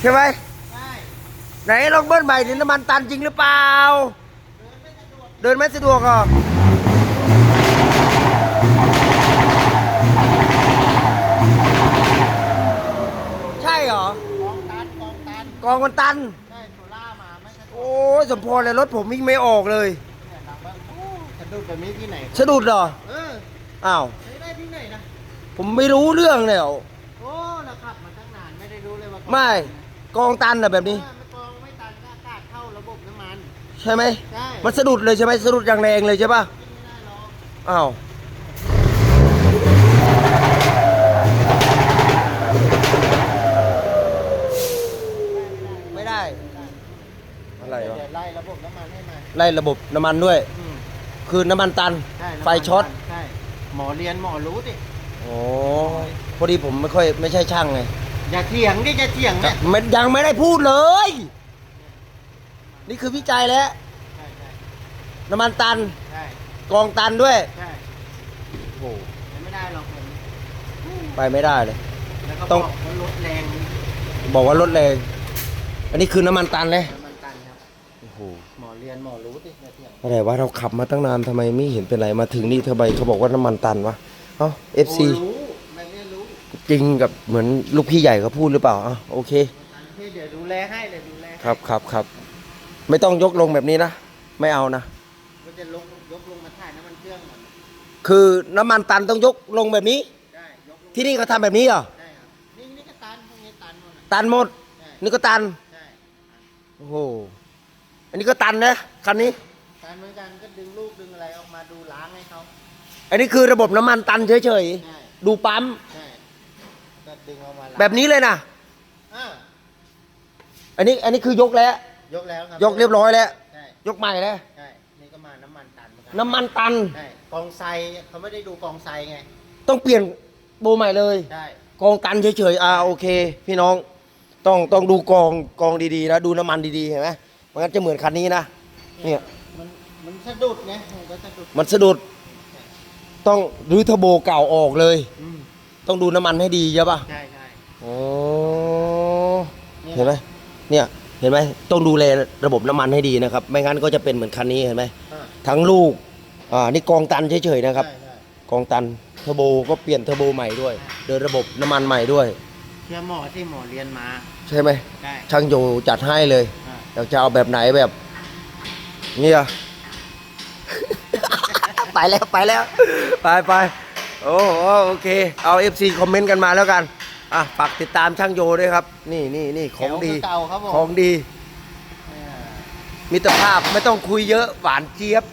ใช่ไหมใช่ไหนลองเบิ้ลใหม่ดิน้ำมันตันจริงหรือเปล่า เดินไม่สะดวกเหรอใช่เหรอกองตันกองตันกองมันตัน ใช่โซล่ามาไม่สะดวกโอ้ยสมพรเลยรถผมวิ่งไม่ออกเลย เนี่ยหลังบ้านโอ้สะดุดแบบนี้ที่ไหน สะดุดเหรอเอออ้าว ใช้ได้ที่ไหนนะผมไม่รู้เรื่องเลย ไม่ได้รู้เลยว่าไม่กองตันอะแบบนี้เออไม่กองไม่ตันก็อากาศเข้าระบบน้ำมัน ใช่ไหมใช่ มันสะดุดเลยใช่ไหมสะดุดอย่างแรงเลยใช่ปะไม่ได้หรอกอ้าวไม่ได้ อะไรวะ เดี๋ยวไล่ระบบน้ำมันให้มาไล่ระบบน้ำมันด้วย อืมคือน้ำมันตัน ใช่น้ำมันไฟช็อต ใช่หมอเรียนหมอรู้ดิ โอ้พอดีผมไม่ค่อยไม่ใช่ช่างไง อย่าเถียงดิอย่าเถียงเนี่ยไม่ยังไม่ได้พูดเลย นี่คือวิจัยแล้ว ใช่ใช่น้ำมันตัน ใช่กองตันด้วยใช่โอ้ยังไม่ได้หรอกผมไปไม่ได้เลย แล้วก็ต้บองอกว่ารถแรงบอกว่ารถแรงอันนี้คือน้ำมันตันเลยน้ำมันตันครับโอ้โหหมอเรียนหมอรู้ดิอย่าเถียงอะไรวะเราขับมาตั้งนานทำไมไม่เห็นเป็นไรมาถึงนี่ทำไมเขาบอกว่าน้ำมันตันวะเอ้า FC โอ้รู้มันเนี่ยรู้ จริงกับเหมือนลูกพี่ใหญ่เขาพูดหรือเปล่าอะโอเคอันที่เดี๋ยวดูแลให้เดี๋ยวดูแลให้ครับครับครับ ไม่ต้องยกลงแบบนี้นะ ไม่เอานะ ก็จะลงยกลงมาถ่ายน้ำมันเครื่องหมดคือน้ำมันตันต้องยกลงแบบนี้ ได้ยกลงที่นี่เขาทำแบบนี้เหรอ ได้ครับนี่นี่ก็ตันพวกนี้ตันหมดอะตันหมดใช่นี่ก็ตันใช่โอ้โห อันนี้ก็ตันนะคันนี้ ตันเหมือนกันก็ดึงลูกดึงอะไรออกมาดูล้างให้เขาอันนี้คือระบบน้ำมันตันเฉยใช่ๆดูปั๊ม ใช่ก็ ดึงออกมาล้างแบบนี้เลยนะอ่าอันนี้อันนี้คือยกแล้ว ยกแล้วครับยกเรียบร้อยแล้ว ใช่ยกใหม่แล้ว ใช่นี่ก็มาน้ำมันตันเหมือนกัน้ำมันตัน ใช่กองไซเขาไม่ได้ดูกองไซไงต้องเปลี่ยนโบใหม่เลย ใช่กองตันเฉยๆ อ่าโอเค พี่น้อง ต้องต้องดูกองกองดีๆนะ ดูน้ำมันดีๆ เห็นไหมมันงั้นจะเหมือนคันนี้นะ เนี่ย มันมันสะดุดไงมันก็สะดุดมันสะดุด ต้องรื้อเทอร์โบเก่าออกเลย อืม ต้องดูน้ำมันให้ดีใช่ปะใช่ใช่โอ้เห็นไหมเนี่ยเห็นไหมต้องดูแลระบบน้ำมันให้ดีนะครับ ไม่งั้นก็จะเป็นเหมือนคันนี้เห็นไหมอ่าทั้งลูกอ่านี่กองตันเฉยๆนะครับใช่ใช่กองตันเทอร์โบก็เปลี่ยนเทอร์โบใหม่ด้วยเดินระบบน้ำมันใหม่ด้วยเชื่อหมอที่หมอเรียนมา ใช่ไหมใช่ช่างโยจัดให้เลยอ่าอยากจะเอาแบบไหนแบบเนี่ยไปแล้วไปแล้ว ไปไป โอ้โหโอเค เอา FC คอมเมนต์กันมาแล้วกัน อะฝากติดตามช่างโยด้วยครับ นี่นี่นี่ของดี แถวเก่าครับผม ของดีเออมิตรภาพไม่ต้องคุยเยอะหวานเจี๊ยบ